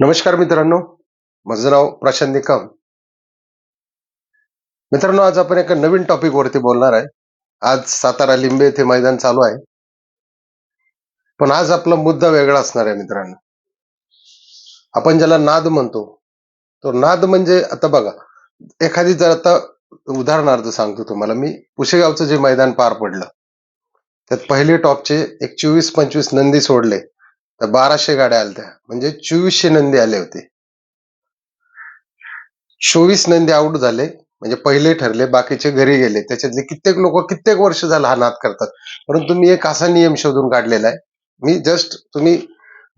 नमस्कार मित्रांनो. माझं नाव प्रशांत निकम. मित्रांनो आज आपण एका नवीन टॉपिक वरती बोलणार आहे. आज सातारा लिंबे येथे मैदान चालू आहे. पण आज आपला मुद्दा वेगळा असणार आहे मित्रांनो. आपण ज्याला नाद म्हणतो तो नाद म्हणजे आता बघा एखादी जर आता उदाहरणार्थ सांगतो तुम्हाला मी पुशेगावचं जे मैदान पार पडलं त्यात पहिले टॉपचे एक चोवीस पंचवीस नंदी सोडले. तर बाराशे गाड्या आल्या म्हणजे चोवीसशे नंदी आले होते. चोवीस नंदी आउट झाले. म्हणजे पहिले ठरले बाकीचे घरी गेले. त्याच्यातले कित्येक लोक कित्येक वर्ष झाला हा नाद करतात. परंतु मी एक असा नियम शोधून काढलेला आहे. मी जस्ट तुम्ही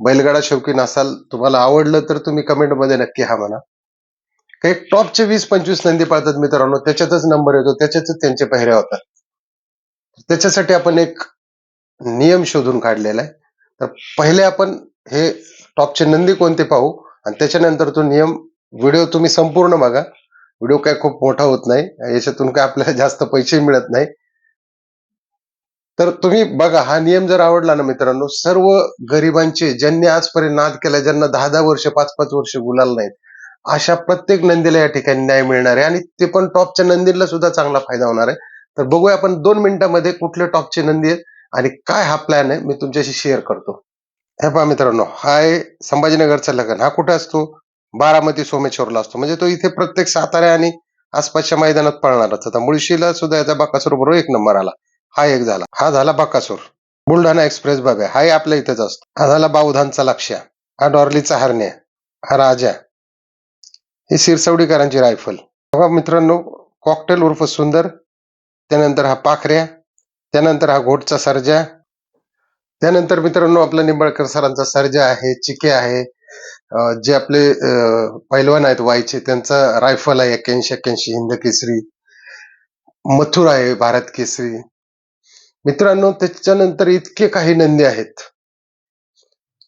बैलगाडा शौकीन असाल तुम्हाला आवडलं तर तुम्ही कमेंटमध्ये नक्की हा म्हणा. काही टॉपचे वीस पंचवीस नंदी पाळतात मित्रांनो. त्याच्यातच नंबर येतो. त्याच्यातच त्यांचे पहिऱ्या होतात. त्याच्यासाठी आपण एक नियम शोधून काढलेला आहे. तर पहिले आपण हे टॉपचे नंदी कोणते पाहू? आणि त्याच्यानंतर तो नियम व्हिडिओ तुम्ही संपूर्ण बघा. व्हिडिओ काय खूप मोठा होत नाही. याच्यातून काय आपल्याला जास्त पैसे मिळत नाही. तर तुम्ही बघा हा नियम जर आवडला ना मित्रांनो सर्व गरिबांचे ज्यांनी आजपर्यंत नाद केला ज्यांना दहा दहा वर्ष पाच पाच वर्ष गुलाल नाहीत अशा प्रत्येक नंदीला या ठिकाणी न्याय मिळणार आहे. आणि ते पण टॉपच्या नंदीला सुद्धा चांगला फायदा होणार आहे. तर बघूया आपण दोन मिनिटांमध्ये कुठले टॉपचे नंदी आहेत. आणि काय हा प्लॅन आहे मी तुमच्याशी शेअर करतो. हे पहा मित्रांनो हा आहे संभाजीनगरचा लगन. हा कुठे असतो? बारामती सोमेश्वरला असतो. म्हणजे तो इथे प्रत्येक सातारा आणि आसपासच्या मैदानात पळणारच. आता मुळशीला सुद्धा याचा बाकासूर बरोबर एक नंबर आला. हा एक झाला. हा झाला बाकासूर. बुलढाणा एक्सप्रेस बघा हाही आपल्या इथेच असतो. हा झाला बावधानचा लक्ष्य. हा डॉर्लीचा हरण्या. हा राजा. ही सिरसवडीकरांची रायफल. बघा मित्रांनो कॉकटेल उर्फ सुंदर त्यानंतर हा पाखऱ्या. त्यानंतर हा घोटचा सर्जा. त्यानंतर मित्रांनो आपला निंबाळकर सरांचा सर्जा आहे चिके आहे. जे आपले अं, पैलवान आहेत वायचे त्यांचा रायफल आहे एक्क्याऐंशी एक्क्याऐंशी हिंद केसरी. मथुर आहे भारत केसरी. मित्रांनो त्याच्यानंतर इतके काही नंदी आहेत.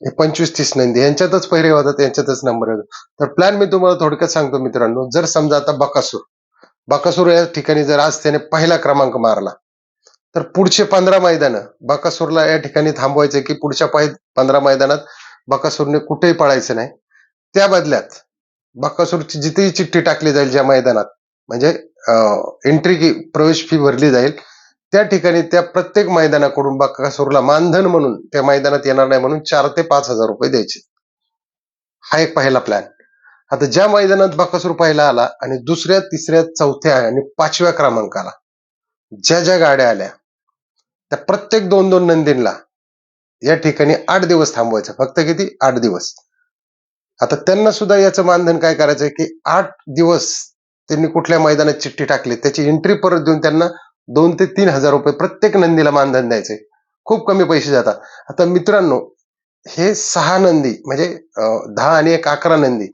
हे पंचवीस तीस नंदी यांच्यातच पहिरे होतात यांच्यातच नंबर येतो तर प्लॅन मी तुम्हाला थोडक्यात सांगतो मित्रांनो. जर समजा आता बकासूर बकासूर या ठिकाणी जर आज त्याने पहिला क्रमांक मारला तर पुढचे पंधरा मैदान बकासूरला या ठिकाणी थांबवायचे की पुढच्या पाय पंधरा मैदानात बकासूरने कुठेही पळायचं नाही. त्या बदल्यात बकासूरची जिथेही चिठ्ठी टाकली जाईल ज्या मैदानात म्हणजे एंट्री की प्रवेश फी भरली जाईल त्या ठिकाणी त्या प्रत्येक मैदानाकडून बकासूरला मानधन म्हणून त्या मैदानात येणार नाही म्हणून चार ते पाच हजार रुपये द्यायचे. हा एक पहिला प्लॅन आता ज्या मैदानात बकासूर पहिला आला आणि दुसऱ्या तिसऱ्या चौथ्या आणि पाचव्या क्रमांकाला ज्या ज्या गाड्या आल्या त्या प्रत्येक दोन दोन नंदींना या ठिकाणी आठ दिवस थांबवायचं. फक्त किती? आठ दिवस. आता त्यांना सुद्धा याचं मानधन काय करायचं की आठ दिवस त्यांनी कुठल्या मैदानात चिठ्ठी टाकली त्याची एंट्री परत देऊन त्यांना दोन ते तीन हजार रुपये प्रत्येक नंदीला मानधन द्यायचे खूप कमी पैसे जातात. आता मित्रांनो हे सहा नंदी म्हणजे दहा आणि एक अकरा नंदी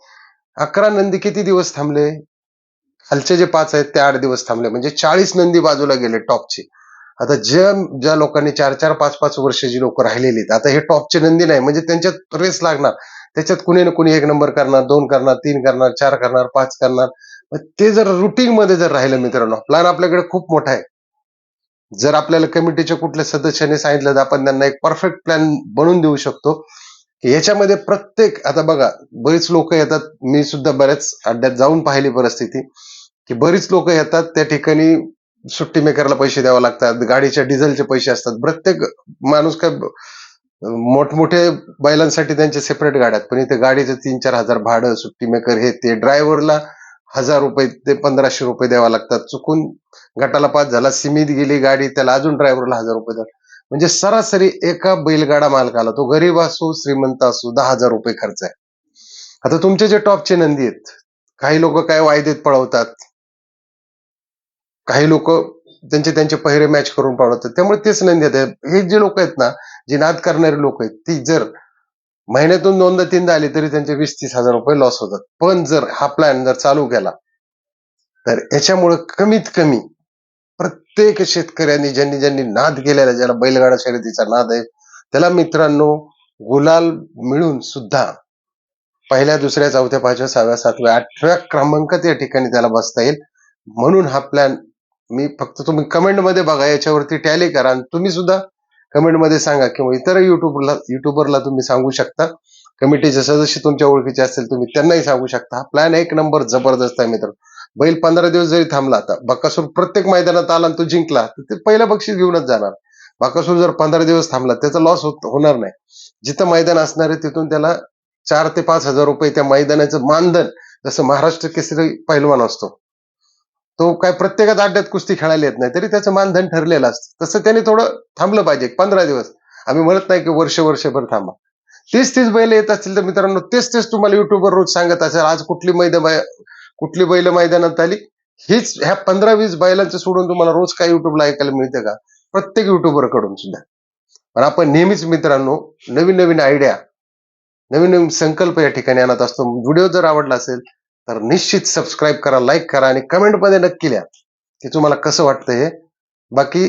अकरा नंदी किती दिवस थांबले? खालचे जे पाच आहेत ते आठ दिवस थांबले. म्हणजे चाळीस नंदी बाजूला गेले टॉपचे. आता ज्या ज्या लोकांनी चार चार पाच पाच वर्ष जी लोक राहिलेली आहेत आता हे टॉपचे नंदी नाही म्हणजे त्यांच्यात रेस लागणार. त्याच्यात कुणी ना कुणी एक नंबर करणार दोन करणार तीन करणार चार करणार पाच करणार. मग ते जर रुटीन मध्ये जर राहिलं मित्रांनो प्लॅन आपल्याकडे खूप मोठा आहे. जर आपल्याला कमिटीच्या कुठल्या सदस्याने सांगितलं तर आपण त्यांना एक परफेक्ट प्लॅन बनवून देऊ शकतो. की याच्यामध्ये प्रत्येक आता बघा बरीच लोक येतात मी सुद्धा बऱ्याच अड्ड्यात जाऊन पाहिली परिस्थिती. की बरीच लोक येतात त्या ठिकाणी सुट्टी मेकरला पैसे द्यावे लागतात गाडीच्या डिझेलचे पैसे असतात. प्रत्येक माणूस काय मोठमोठे बैलांसाठी त्यांच्या सेपरेट गाड्यात पण इथे गाडीचं तीन चार हजार भाडं सुट्टी मेकर हे ते ड्रायव्हरला हजार रुपये ते पंधराशे रुपये द्यावा लागतात. चुकून गटाला पास झाला सीमित गेली गाडी त्याला अजून ड्रायव्हरला हजार रुपये द्या म्हणजे सरासरी एका बैलगाडा मालकाला तो गरीब असो श्रीमंत असो दहा हजार रुपये खर्च आहे. आता तुमचे जे टॉपचे नंदी आहेत काही लोक काय वायदेत पळवतात काही लोक त्यांचे त्यांचे पहिरे मॅच करून पळवतात त्यामुळे तेच नंदी आहेत हे जे लोक आहेत ना जे नाद करणारे लोक आहेत ती जर महिन्यातून दोनदा तीनदा आली तरी त्यांचे वीस तीस हजार रुपये लॉस होतात. पण जर हा प्लॅन जर चालू केला तर याच्यामुळे कमीत कमी प्रत्येक शेतकऱ्यांनी ज्यांनी ज्यांनी नाद केलेला ज्याला बैलगाडा शर्यतीचा नाद आहे त्याला मित्रांनो गुलाल मिळून सुद्धा पहिल्या दुसऱ्या चौथ्या पाचव्या सहाव्या सातव्या आठव्या क्रमांकात या ठिकाणी त्याला बसता येईल. म्हणून हा प्लॅन मी फक्त तुम्ही कमेंटमध्ये बघा याच्यावरती टॅली करा आणि तुम्ही सुद्धा कमेंटमध्ये सांगा किंवा इतर युट्यूबला युट्यूबरला तुम्ही सांगू शकता. कमिटीचे सदस्य तुमच्या ओळखीचे असतील तुम्ही त्यांनाही सांगू शकता. हा प्लॅन एक नंबर जबरदस्त आहे मित्र. बैल पंधरा दिवस जरी थांबला आता बकासूर प्रत्येक मैदानात आला आणि तो जिंकला तर ते पहिलं बक्षीस घेऊनच जाणार. बकासूर जर पंधरा दिवस थांबला त्याचा लॉस होणार नाही. जिथं मैदान असणार आहे तिथून त्याला चार ते पाच हजार रुपये त्या मैदानाचं मानधन जसं महाराष्ट्र केसरी पैलवान असतो. तो काय प्रत्येकात अड्ड्यात कुस्ती खेळायला येत नाही तरी त्याचं मानधन ठरलेलं असतं. तसं त्याने थोडं थांबलं पाहिजे पंधरा दिवस. आम्ही म्हणत नाही की वर्ष वर्षभर थांबा. तेच तेच बैल येत असतील तर मित्रांनो तेच तेच तुम्हाला युट्यूबवर रोज सांगत असेल आज कुठली मैदान कुठली बैल मैदानात आली? हीच ह्या पंधरा वीस बैलांचं सोडून तुम्हाला रोज काय युट्यूबला ऐकायला मिळतं का? प्रत्येक युट्यूबरकडून सुद्धा. पण आपण नेहमीच मित्रांनो नवीन नवीन आयडिया नवीन नवीन संकल्प या ठिकाणी आणत असतो. व्हिडिओ जर आवडला असेल तर निश्चित सबस्क्राईब करा लाईक करा आणि कमेंटमध्ये नक्की लिहा की तुम्हाला कसं वाटतं हे. बाकी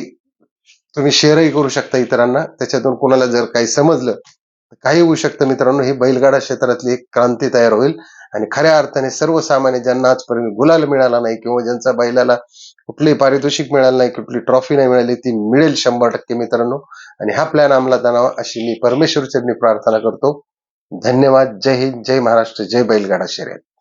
तुम्ही शेअरही करू शकता इतरांना. त्याच्यातून कोणाला जर काही समजलं तर काही होऊ शकतं मित्रांनो. ही बैलगाडा क्षेत्रातली एक क्रांती तयार होईल आणि खऱ्या अर्थाने सर्वसामान्य ज्यांना आजपर्यंत गुलाल मिळाला नाही किंवा ज्यांचा बैलाला कुठलंही पारितोषिक मिळालं नाही कुठली ट्रॉफी नाही मिळाली ती मिळेल शंभर टक्के मित्रांनो. आणि हा प्लॅन अंमलात आणावा अशी मी परमेश्वर चरणी प्रार्थना करतो. धन्यवाद. जय हिंद. जय महाराष्ट्र. जय बैलगाडा शर्यत.